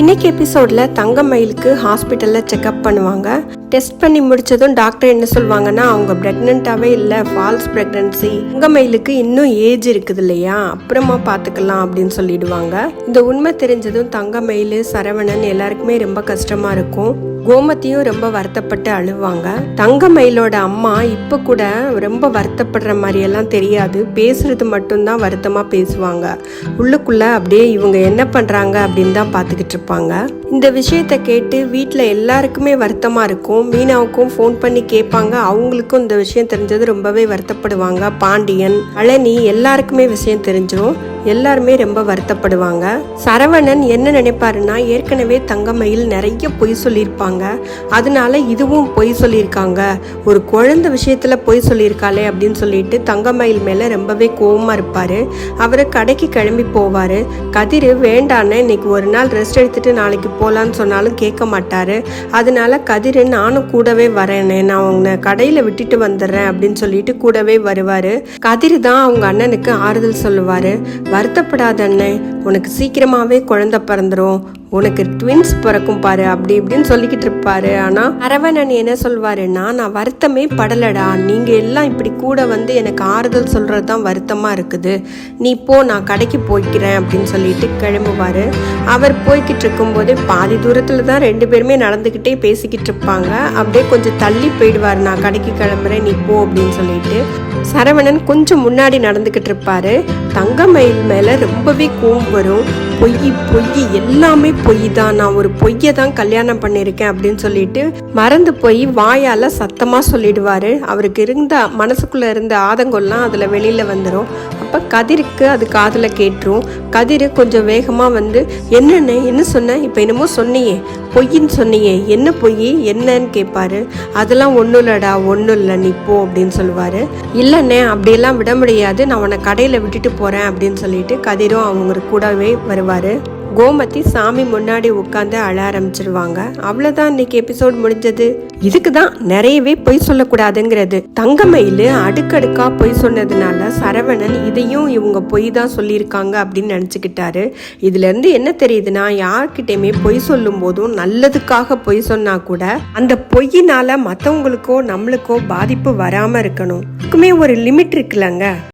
இன்னைக்கு எபிசோட்ல தங்கமயிலுக்கு ஹாஸ்பிட்டல்ல செக்அப் பண்ணுவாங்க. டெஸ்ட் பண்ணி முடிச்சதும் டாக்டர் என்ன சொல்லுவாங்கன்னா அவங்க பிரெக்னென்ட்டாவே இல்லை ஃபால்ஸ் பிரெக்னன்சி தங்கமயிலுக்கு இன்னும் ஏஜ் இருக்குது இல்லையா? அப்புறமா பார்த்துக்கலாம் அப்படின்னு சொல்லிடுவாங்க. இந்த உண்மை தெரிஞ்சதும் தங்கமயில் சரவணன் எல்லாருக்குமே ரொம்ப கஷ்டமா இருக்கும். கோமத்தியும் ரொம்ப வருத்தப்பட்டு அழுவாங்க. தங்கமயிலோட அம்மா இப்போ கூட ரொம்ப வருத்தப்படுற மாதிரியெல்லாம் தெரியாது. பேசுறது மட்டும்தான் வருத்தமா பேசுவாங்க. உள்ளுக்குள்ள அப்படியே இவங்க என்ன பண்றாங்க அப்படின்னு தான் பார்த்துக்கிட்டு இருப்பாங்க. இந்த விஷயத்த கேட்டு வீட்டில் எல்லாருக்குமே வருத்தமாக இருக்கும். மீனாவுக்கும் ஃபோன் பண்ணி கேட்பாங்க. அவங்களுக்கும் இந்த விஷயம் தெரிஞ்சது ரொம்பவே வருத்தப்படுவாங்க. பாண்டியன் அழனி எல்லாருக்குமே விஷயம் தெரிஞ்சிடும் எல்லாருமே ரொம்ப வருத்தப்படுவாங்க. சரவணன் என்ன நினைப்பாருன்னா ஏற்கனவே தங்கமயில் நிறைய பொய் சொல்லியிருப்பாங்க. அதனால இதுவும் பொய் சொல்லியிருக்காங்க. ஒரு குழந்தை விஷயத்துல பொய் சொல்லியிருக்காளே அப்படின்னு சொல்லிட்டு தங்கமயில் மேல ரொம்பவே கோபமா இருப்பாரு. அவரு கடைக்கு கிளம்பி போவாரு. கதிர் வேண்டான்னு இன்னைக்கு ஒரு நாள் ரெஸ்ட் எடுத்துட்டு நாளைக்கு போலான்னு சொன்னாலும் கேட்க மாட்டாரு. அதனால கதிர் நானும் கூடவே வரேனே. நான் உன்னை கடையில விட்டுட்டு வந்துடுறேன் அப்படின்னு சொல்லிட்டு கூடவே வருவாரு. கதிர் தான் அவங்க அண்ணனுக்கு ஆறுதல் சொல்லுவாரு. வருத்தப்படாத அண்ணன் உனக்கு சீக்கிரமாவே குழந்தை பிறந்துரும். உனக்கு ட்வின்ஸ் பிறக்கும் பாரு அப்படி இப்படின்னு சொல்லிக்கிட்டு இருப்பாரு. ஆனா அரவணன் என்ன சொல்வாருன்னா நான் வருத்தமே படலடா. நீங்க எல்லாம் இப்படி கூட வந்து எனக்கு ஆறுதல் சொல்றது தான் வருத்தமா இருக்குது. நீ போ நான் கடைக்கு போய்க்கிறேன் அப்படின்னு சொல்லிட்டு கிளம்புவாரு. அவர் போய்கிட்டு இருக்கும்போதே பாதி தூரத்துல தான் ரெண்டு பேருமே நடந்துக்கிட்டே பேசிக்கிட்டு இருப்பாங்க. அப்படியே கொஞ்சம் தள்ளி போயிடுவார். நான் கடைக்கு கிளம்புறேன் நீ போ அப்படின்னு சொல்லிட்டு சரவணன் கொஞ்சம் முன்னாடி நடந்துக்கிட்டு இருப்பாரு. தங்கமயில் மேல ரொம்பவே கோம் வரும். பொய் பொய் எல்லாமே பொய் தான். நான் ஒரு பொய்யை தான் கல்யாணம் பண்ணியிருக்கேன் அப்படின்னு சொல்லிட்டு மறந்து போய் வாயால் சத்தமாக சொல்லிடுவார். அவருக்கு இருந்த மனசுக்குள்ளே இருந்த ஆதங்கம்லாம் அதில் வெளியில் வந்துடும் அப்போ கதிருக்கு அது காதில் கேட்டுரும். கதிர் கொஞ்சம் வேகமாக வந்து என்னென்ன என்ன சொன்ன? இப்போ என்னமோ சொன்னியே. பொய்ன்னு சொன்னியே. என்ன பொய்? என்னன்னு கேட்பாரு அதெல்லாம் ஒன்றும் இல்லைடா ஒன்றும் இல்லை. நீ போ அப்படின்னு சொல்லுவார். இல்லைண்ணே அப்படியெல்லாம் விட முடியாது. நான் உன்னை கடையில் விட்டுட்டு போகிறேன் அப்படின்னு சொல்லிட்டு கதிரும் அவங்க கூடவே வருவார். கோமதி சாமி முன்னாடி உட்காந்து அழ ஆரம்பிச்சிருவாங்க. அவ்வளவுதான் இன்னைக்கு எபிசோட் முடிஞ்சது. இதுக்கு தான் நிறையவே பொய் சொல்லக்கூடாதுங்கிறது. தங்கமயிலு அடுக்கடுக்கா பொய் சொன்னதுனால சரவணன் இதையும் இவங்க பொய் தான் சொல்லியிருக்காங்க அப்படின்னு நினச்சிக்கிட்டாரு. இதுல இருந்து என்ன தெரியுதுன்னா யார்கிட்டயுமே பொய் சொல்லும் போதும் நல்லதுக்காக பொய் சொன்னா கூட அந்த பொய்யினால மற்றவங்களுக்கோ நம்மளுக்கோ பாதிப்பு வராம இருக்கணும். இதுக்குமே ஒரு லிமிட் இருக்குல்லங்க.